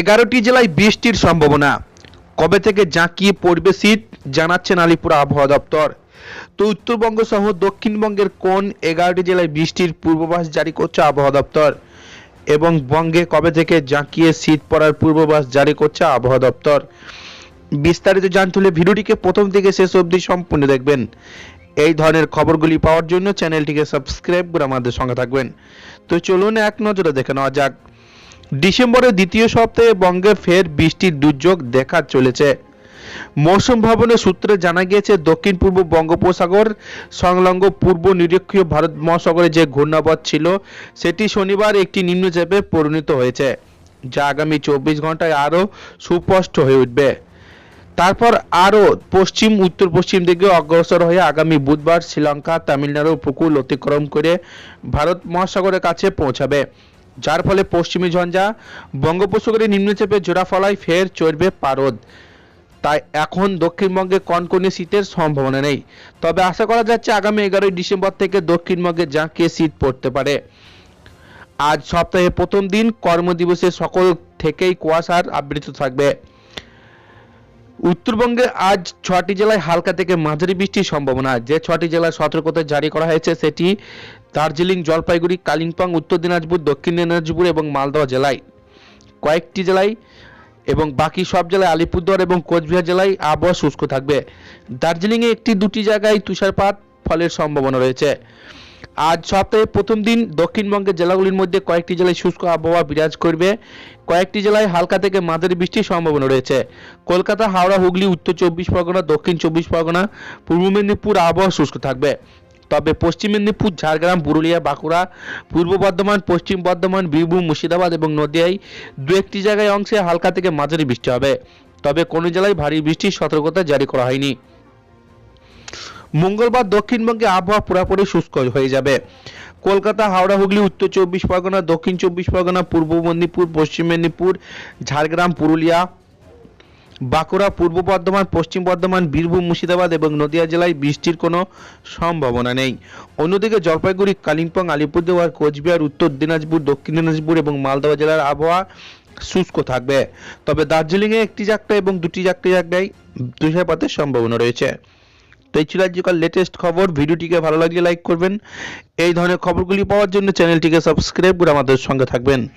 এগারোটি জেলায় বৃষ্টির সম্ভাবনা। কবে থেকে জাঁকিয়ে পড়বে শীত জানাচ্ছেন আলিপুর আবহাওয়া দপ্তর। তো উত্তরবঙ্গ সহ দক্ষিণবঙ্গের কোন এগারোটি জেলায় বৃষ্টির পূর্বাভাস জারি করছে আবহাওয়া দপ্তর? এবং বঙ্গে কবে থেকে জাঁকিয়ে শীত পড়ার পূর্বাভাস জারি করছে আবহাওয়া দপ্তর? বিস্তারিত জানতে হলে ভিডিওটিকে প্রথম থেকে শেষ অবধি সম্পূর্ণ দেখবেন। এই ধরনের খবরগুলি পাওয়ার জন্য চ্যানেলটিকে সাবস্ক্রাইব করে আমাদের সঙ্গে থাকবেন। তো চলুন এক নজরে দেখে নেওয়া যাক। ডিসেম্বরের দ্বিতীয় সপ্তাহে বঙ্গে ফের বৃষ্টির দুর্যোগ দেখা চলেছে। মৌসুম ভবনের সূত্রে জানা গিয়েছে, দক্ষিণ পূর্ব বঙ্গোপসাগর সংলগ্ন পূর্ব নিরক্ষীয় ভারত মহাসাগরে যে ঘূর্ণাবধ ছিল, সেটি শনিবার একটি নিম্নচাপে পরিণত হয়েছে, যা আগামী চব্বিশ ঘন্টায় আরও সুস্পষ্ট হয়ে উঠবে। তারপর আরও পশ্চিম উত্তর পশ্চিম দিকে অগ্রসর হয়ে আগামী বুধবার শ্রীলঙ্কা, তামিলনাড়ু উপকূল অতিক্রম করে ভারত মহাসাগরের কাছে পৌঁছাবে। যার ফলে পশ্চিমী ঝঞ্ঝা বঙ্গোপসাগরে নিম্নচাপে জোড়া ফলায় ফের চড়বে পারদ। তাই এখন দক্ষিণবঙ্গে কনকনে শীতের সম্ভাবনা নেই। তবে আশা করা যাচ্ছে আগামী এগারোই ডিসেম্বর থেকে দক্ষিণবঙ্গে জাঁকিয়ে শীত পড়তে পারে। আজ সপ্তাহে প্রথম দিন কর্মদিবসে সকল থেকেই কুয়াশার আবৃত থাকবে। উত্তরবঙ্গে আজ ছটি জেলায় হালকা থেকে মাঝারি বৃষ্টির সম্ভাবনা। যে ছটি জেলায় সতর্কতা জারি করা হয়েছে, সেটি দার্জিলিং, জলপাইগুড়ি, কালিম্পং, উত্তর দিনাজপুর, দক্ষিণ দিনাজপুর এবং মালদহ জেলায়। কয়েকটি জেলায় এবং বাকি সব জেলায় আলিপুরদুয়ার এবং কোচবিহার জেলায় আবহাওয়া শুষ্ক থাকবে। দার্জিলিংয়ে একটি দুটি জায়গায় তুষারপাত ফলের সম্ভাবনা রয়েছে। আজ সপ্তাহের প্রথম দিন দক্ষিণবঙ্গের জেলাগুলির মধ্যে কয়েকটি জেলায় শুষ্ক আবহাওয়া বিরাজ করবে। কয়েকটি জেলায় হালকা থেকে মাঝারি বৃষ্টির সম্ভাবনা রয়েছে। কলকাতা, হাওড়া, হুগলি, উত্তর চব্বিশ পরগনা, দক্ষিণ চব্বিশ পরগনা, পূর্ব মেদিনীপুর আবহাওয়া শুষ্ক থাকবে। তবে পশ্চিম মেদিনীপুর, ঝাড়গ্রাম, পুরুলিয়া, বাঁকুড়া, পূর্ব বর্ধমান, পশ্চিম বর্ধমান, বীরভূম, মুর্শিদাবাদ এবং নদিয়ায় দু একটি জায়গায় অংশে হালকা থেকে মাঝারি বৃষ্টি হবে। তবে কোনো জেলায় ভারী বৃষ্টির সতর্কতা জারি করা হয়নি। মঙ্গলবার দক্ষিণবঙ্গে আবহাওয়া পুরোপুরি শুষ্ক হয়ে যাবে। কলকাতা, হাওড়া, হুগলি, উত্তর চব্বিশ পরগনা, দক্ষিণ চব্বিশ পরগনা, পূর্ব মেদিনীপুর, পশ্চিম মেদিনীপুর, ঝাড়গ্রাম, পুরুলিয়া বাঁকুড়া পূর্ব বর্ধমান, পশ্চিম বর্ধমান, বীরভূম, মুর্শিদাবাদ এবং নদিয়া জেলায় বৃষ্টির কোনো সম্ভাবনা নেই। অন্যদিকে জলপাইগুড়ি, কালিম্পং, আলিপুরদুয়ার, কোচবিহার, উত্তর দিনাজপুর, দক্ষিণ দিনাজপুর এবং মালদহ জেলার আবহাওয়া শুষ্ক থাকবে। তবে দার্জিলিংয়ে একটি জায়গায় এবং দুটি চারটি জায়গায় তুষারপাতের সম্ভাবনা রয়েছে। তো এই ছিল আজকাল লেটেস্ট খবর। ভিডিওটিকে ভালো লাগলে লাইক করবেন। এই ধরনের খবরগুলি পাওয়ার জন্য চ্যানেলটিকে সাবস্ক্রাইব করে আমাদের সঙ্গে থাকবেন।